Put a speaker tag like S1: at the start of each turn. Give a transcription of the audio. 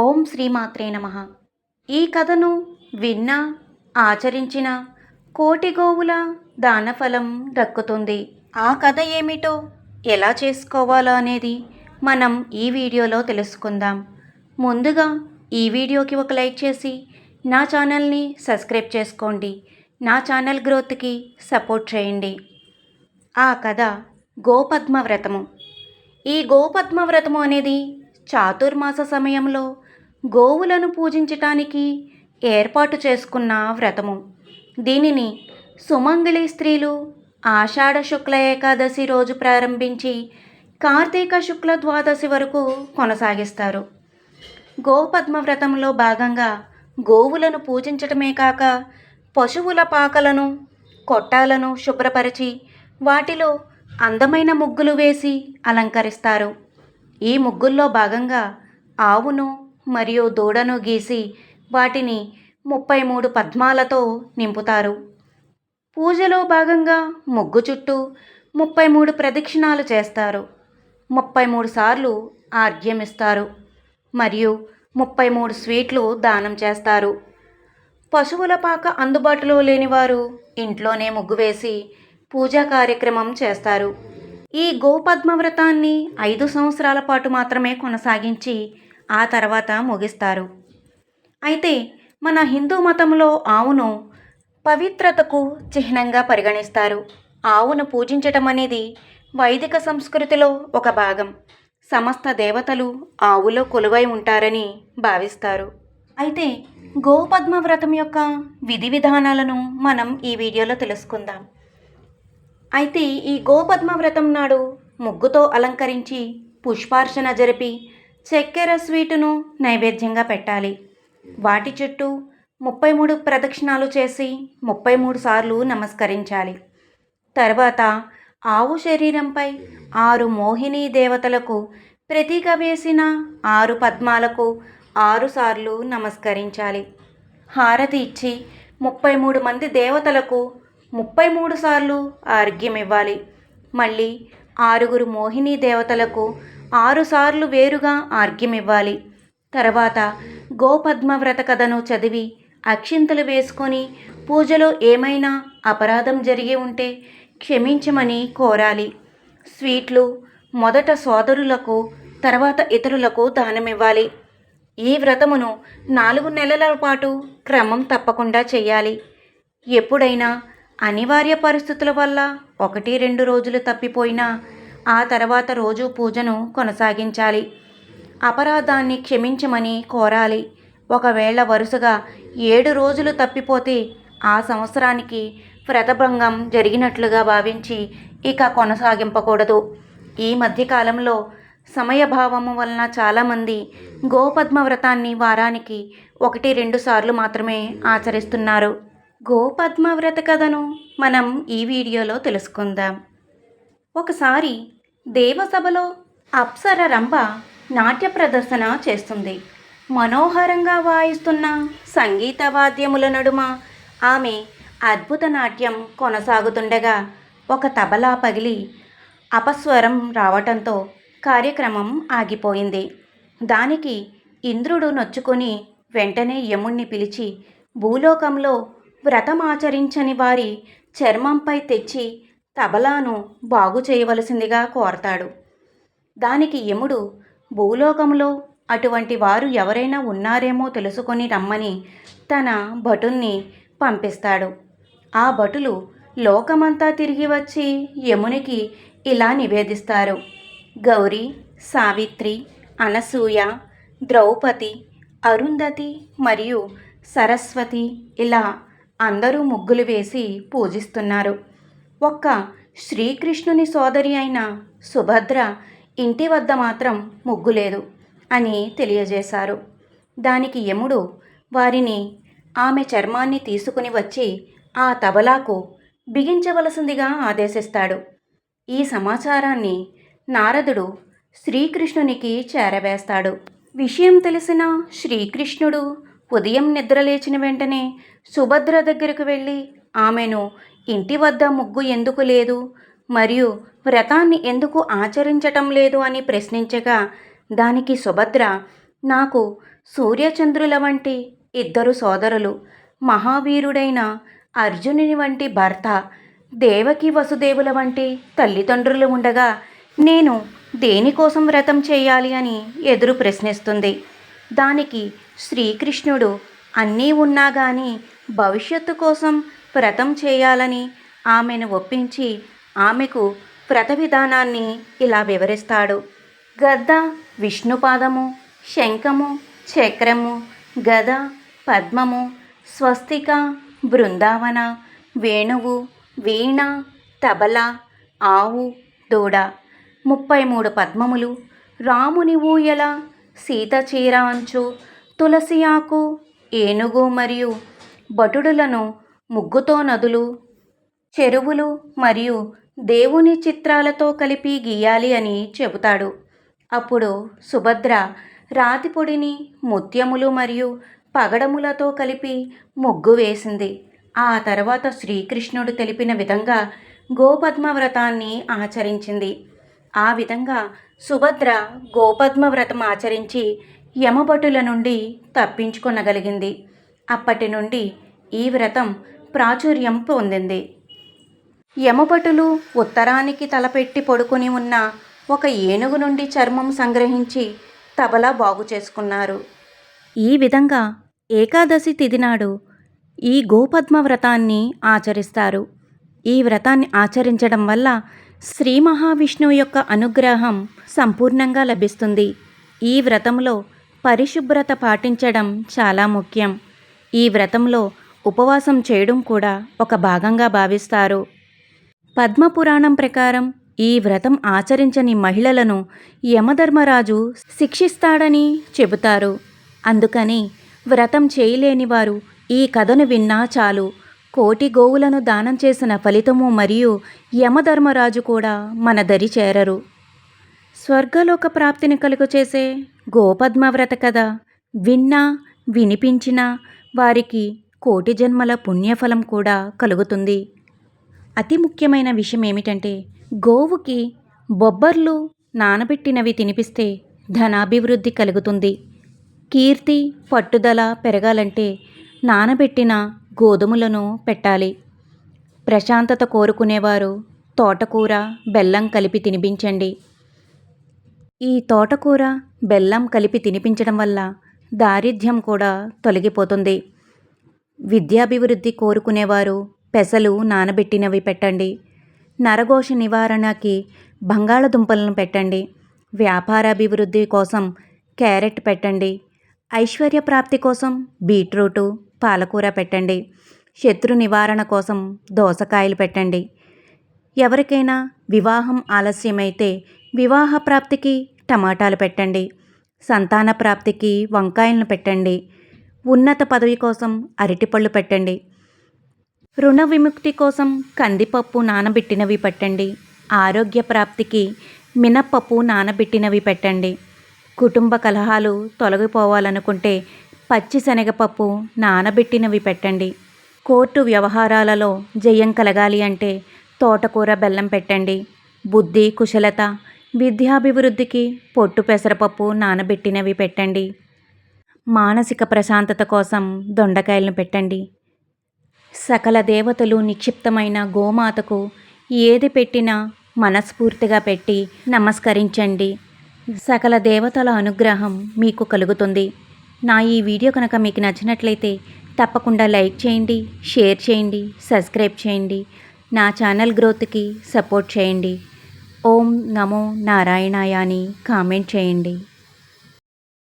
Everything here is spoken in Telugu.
S1: ఓం శ్రీమాత్రే నమ. ఈ కథను విన్నా ఆచరించిన కోటి గోవుల దానఫలం దక్కుతుంది. ఆ కథ ఏమిటో ఎలా చేసుకోవాలో అనేది మనం ఈ వీడియోలో తెలుసుకుందాం. ముందుగా ఈ వీడియోకి ఒక లైక్ చేసి నా ఛానల్ని సబ్స్క్రైబ్ చేసుకోండి. నా ఛానల్ గ్రోత్కి సపోర్ట్ చేయండి. ఆ కథ గోపద్మ వ్రతము ఈ గోపద్మ వ్రతము అనేది చాతుర్మాస సమయంలో గోవులను పూజించటానికి ఏర్పాటు చేసుకున్న వ్రతము. దీనిని సుమంగళి స్త్రీలు ఆషాఢ శుక్ల ఏకాదశి రోజు ప్రారంభించి కార్తీక శుక్ల ద్వాదశి వరకు కొనసాగిస్తారు. గోపద్మ వ్రతంలో భాగంగా గోవులను పూజించటమే కాక పశువుల పాకలను కొట్టాలను శుభ్రపరిచి వాటిలో అందమైన ముగ్గులు వేసి అలంకరిస్తారు. ఈ ముగ్గుల్లో భాగంగా ఆవును మరియు దూడను గీసి వాటిని ముప్పై మూడు పద్మాలతో నింపుతారు. పూజలో భాగంగా ముగ్గు చుట్టూ ముప్పై మూడు ప్రదక్షిణాలు చేస్తారు. ముప్పై మూడు సార్లు ఆర్ఘ్యమిస్తారు. మరియు ముప్పై మూడు స్వీట్లు దానం చేస్తారు. పశువుల పాక అందుబాటులో లేనివారు ఇంట్లోనే ముగ్గు వేసి పూజా కార్యక్రమం చేస్తారు. ఈ గోపద్మ వ్రతాన్ని ఐదు సంవత్సరాల పాటు మాత్రమే కొనసాగించి ఆ తర్వాత ముగిస్తారు. అయితే మన హిందూ మతంలో ఆవును పవిత్రతకు చిహ్నంగా పరిగణిస్తారు. ఆవును పూజించటం అనేది వైదిక సంస్కృతిలో ఒక భాగం. సమస్త దేవతలు ఆవులో కొలువై ఉంటారని భావిస్తారు. అయితే గోపద్మ వ్రతం యొక్క విధి విధానాలను మనం ఈ వీడియోలో తెలుసుకుందాం. అయితే ఈ గోపద్మ వ్రతం నాడు ముగ్గుతో అలంకరించి పుష్పార్చన జరిపి చక్కెర స్వీటును నైవేద్యంగా పెట్టాలి. వాటి చుట్టూ ముప్పై మూడు ప్రదక్షిణాలు చేసి ముప్పై మూడు సార్లు నమస్కరించాలి. తర్వాత ఆవు శరీరంపై ఆరు మోహిని దేవతలకు ప్రతీక వేసిన ఆరు పద్మాలకు ఆరు సార్లు నమస్కరించాలి. హారతి ఇచ్చి ముప్పై మూడు మంది దేవతలకు ముప్పై మూడు సార్లు అర్ఘ్యం ఇవ్వాలి మళ్ళీ ఆరుగురు మోహిని దేవతలకు ఆరుసార్లు వేరుగా అర్ఘ్యం ఇవ్వాలి తర్వాత గోపద్మ వ్రత కథను చదివి అక్షింతలు వేసుకొని పూజలో ఏమైనా అపరాధం జరిగి ఉంటే క్షమించమని కోరాలి. స్వీట్లు మొదట సోదరులకు తర్వాత ఇతరులకు దానమివ్వాలి. ఈ వ్రతమును నాలుగు నెలల పాటు క్రమం తప్పకుండా చేయాలి. ఎప్పుడైనా అనివార్య పరిస్థితుల వల్ల ఒకటి రెండు రోజులు తప్పిపోయినా ఆ తర్వాత రోజు పూజను కొనసాగించాలి. అపరాధాన్ని క్షమించమని కోరాలి. ఒకవేళ వరుసగా ఏడు రోజులు తప్పిపోతే ఆ సంవత్సరానికి వ్రతభంగం జరిగినట్లుగా భావించి ఇక కొనసాగింపకూడదు. ఈ మధ్యకాలంలో సమయభావము వలన చాలామంది గోపద్మ వ్రతాన్ని వారానికి ఒకటి రెండు సార్లు మాత్రమే ఆచరిస్తున్నారు. గోపద్మ వ్రత కథను మనం ఈ వీడియోలో తెలుసుకుందాం. ఒకసారి దేవసభలో అప్సర రంభ నాట్య ప్రదర్శన చేస్తుంది. మనోహరంగా వాయిస్తున్న సంగీత వాద్యముల నడుమ ఆమె అద్భుత నాట్యం కొనసాగుతుండగా ఒక తబలా పగిలి అపస్వరం రావటంతో కార్యక్రమం ఆగిపోయింది. దానికి ఇంద్రుడు నొచ్చుకొని వెంటనే యముణ్ణి పిలిచి భూలోకంలో వ్రతమాచరించని వారి చర్మంపై తెచ్చి తబలాను బాగు చేయవలసిందిగా కోరతాడు. దానికి యముడు భూలోకంలో అటువంటి వారు ఎవరైనా ఉన్నారేమో తెలుసుకొని రమ్మని తన భటుల్ని పంపిస్తాడు. ఆ భటులు లోకమంతా తిరిగి వచ్చి యమునికి ఇలా నివేదిస్తారు. గౌరీ సావిత్రి అనసూయ ద్రౌపది అరుంధతి మరియు సరస్వతి ఇలా అందరూ ముగ్గులు వేసి పూజిస్తున్నారు. ఒక్క శ్రీకృష్ణుని సోదరి అయిన సుభద్ర ఇంటి వద్ద మాత్రం ముగ్గు లేదు అని తెలియజేశారు. దానికి యముడు వారిని ఆమె చర్మాన్ని తీసుకుని వచ్చి ఆ తబలాకు బిగించవలసిందిగా ఆదేశిస్తాడు. ఈ సమాచారాన్ని నారదుడు శ్రీకృష్ణునికి చేరవేస్తాడు. విషయం తెలిసిన శ్రీకృష్ణుడు ఉదయం నిద్రలేచిన వెంటనే సుభద్ర దగ్గరకు వెళ్ళి ఆమెను ఇంటి వద్ద ముగ్గు ఎందుకు లేదు? మరియు వ్రతాన్ని ఎందుకు ఆచరించటం లేదు అని ప్రశ్నించగా దానికి సుభద్ర నాకు సూర్యచంద్రుల వంటి ఇద్దరు సోదరులు మహావీరుడైన అర్జునుని వంటి భర్త దేవకి వసుదేవుల వంటి తల్లిదండ్రులు ఉండగా నేను దేనికోసం వ్రతం చేయాలి అని ఎదురు ప్రశ్నిస్తుంది. దానికి శ్రీకృష్ణుడు అన్నీ ఉన్నా కానీ భవిష్యత్తు కోసం వ్రతం చేయాలని ఆమెను ఒప్పించి ఆమెకు వ్రత విధానాన్ని ఇలా వివరిస్తాడు. గద్ద విష్ణుపాదము శంఖము చక్రము గద పద్మము స్వస్తిక బృందావన వేణువు వీణ తబల ఆవు దూడ ముప్పై మూడు పద్మములు. రాముని ఊయల సీత చీర అంచు తులసి ఆకు ఏనుగు మరియు భటుడులను ముగ్గుతో నదులు చెరువులు మరియు దేవుని చిత్రాలతో కలిపి గీయాలి అని చెబుతాడు. అప్పుడు సుభద్ర రాతి పొడిని ముత్యములు మరియు పగడములతో కలిపి ముగ్గు వేసింది. ఆ తర్వాత శ్రీకృష్ణుడు తెలిపిన విధంగా గోపద్మ వ్రతాన్ని ఆచరించింది. ఆ విధంగా సుభద్ర గోపద్మ వ్రతం ఆచరించి యమభటుల నుండి తప్పించుకొనగలిగింది. అప్పటి నుండి ఈ వ్రతం ప్రాచుర్యం పొందింది. యమభటులు ఉత్తరానికి తలపెట్టి పడుకొని ఉన్న ఒక ఏనుగు నుండి చర్మం సంగ్రహించి తబలా బాగు చేసుకున్నారు. ఈ విధంగా ఏకాదశి తిథి నాడు ఈ గోపద్మ వ్రతాన్ని ఆచరిస్తారు. ఈ వ్రతాన్ని ఆచరించడం వల్ల శ్రీ మహావిష్ణువు యొక్క అనుగ్రహం సంపూర్ణంగా లభిస్తుంది. ఈ వ్రతంలో పరిశుభ్రత పాటించడం చాలా ముఖ్యం. ఈ వ్రతంలో ఉపవాసం చేయడం కూడా ఒక భాగంగా భావిస్తారు. పద్మపురాణం ప్రకారం ఈ వ్రతం ఆచరించని మహిళలను యమధర్మరాజు శిక్షిస్తాడని చెబుతారు. అందుకని వ్రతం చేయలేని వారు ఈ కథను విన్నా చాలు. కోటి గోవులను దానం చేసిన ఫలితము మరియు యమధర్మరాజు కూడా మన దరి చేరరు. స్వర్గలోక ప్రాప్తిని కలుగు చేసే గోపద్మ వ్రత కథ విన్నా వినిపించినా వారికి కోటి జన్మల పుణ్యఫలం కూడా కలుగుతుంది. అతి ముఖ్యమైన విషయం ఏమిటంటే గోవుకి బొబ్బర్లు నానబెట్టినవి తినిపిస్తే ధనాభివృద్ధి కలుగుతుంది. కీర్తి పట్టుదల పెరగాలంటే నానబెట్టిన గోధుమలను పెట్టాలి. ప్రశాంతత కోరుకునేవారు తోటకూర బెల్లం కలిపి తినిపించండి. ఈ తోటకూర బెల్లం కలిపి తినిపించడం వల్ల దారిద్ర్యం కూడా తొలగిపోతుంది. విద్యాభివృద్ధి కోరుకునేవారు. పెసలు నానబెట్టినవి పెట్టండి. నరఘోష నివారణకి బంగాళదుంపలను పెట్టండి. వ్యాపారాభివృద్ధి కోసం క్యారెట్ పెట్టండి. ఐశ్వర్య ప్రాప్తి కోసం బీట్రూటు పాలకూర పెట్టండి. శత్రు నివారణ కోసం దోసకాయలు పెట్టండి. ఎవరికైనా వివాహం ఆలస్యమైతే వివాహ ప్రాప్తికి టమాటాలు పెట్టండి. సంతాన ప్రాప్తికి వంకాయలను పెట్టండి. ఉన్నత పదవి కోసం అరటిపళ్ళు పెట్టండి. రుణ విముక్తి కోసం కందిపప్పు నానబెట్టినవి పెట్టండి. ఆరోగ్య ప్రాప్తికి మినప్పప్పు నానబెట్టినవి పెట్టండి. కుటుంబ కలహాలు తొలగిపోవాలనుకుంటే పచ్చి శనగపప్పు నానబెట్టినవి పెట్టండి. కోర్టు వ్యవహారాలలో జయం కలగాలి అంటే తోటకూర బెల్లం పెట్టండి. బుద్ధి కుశలత విద్యాభివృద్ధికి పొట్టు పెసరపప్పు నానబెట్టినవి పెట్టండి. మానసిక ప్రశాంతత కోసం దొండకాయలను పెట్టండి. సకల దేవతలు నిక్షిప్తమైన గోమాతకు ఏది పెట్టినా మనస్ఫూర్తిగా పెట్టి నమస్కరించండి. సకల దేవతల అనుగ్రహం మీకు కలుగుతుంది. నా ఈ వీడియో కనుక మీకు నచ్చినట్లయితే తప్పకుండా లైక్ చేయండి షేర్ చేయండి సబ్స్క్రైబ్ చేయండి. నా ఛానల్ గ్రోత్కి సపోర్ట్ చేయండి. ఓం నమో నారాయణాయ అని కామెంట్ చేయండి.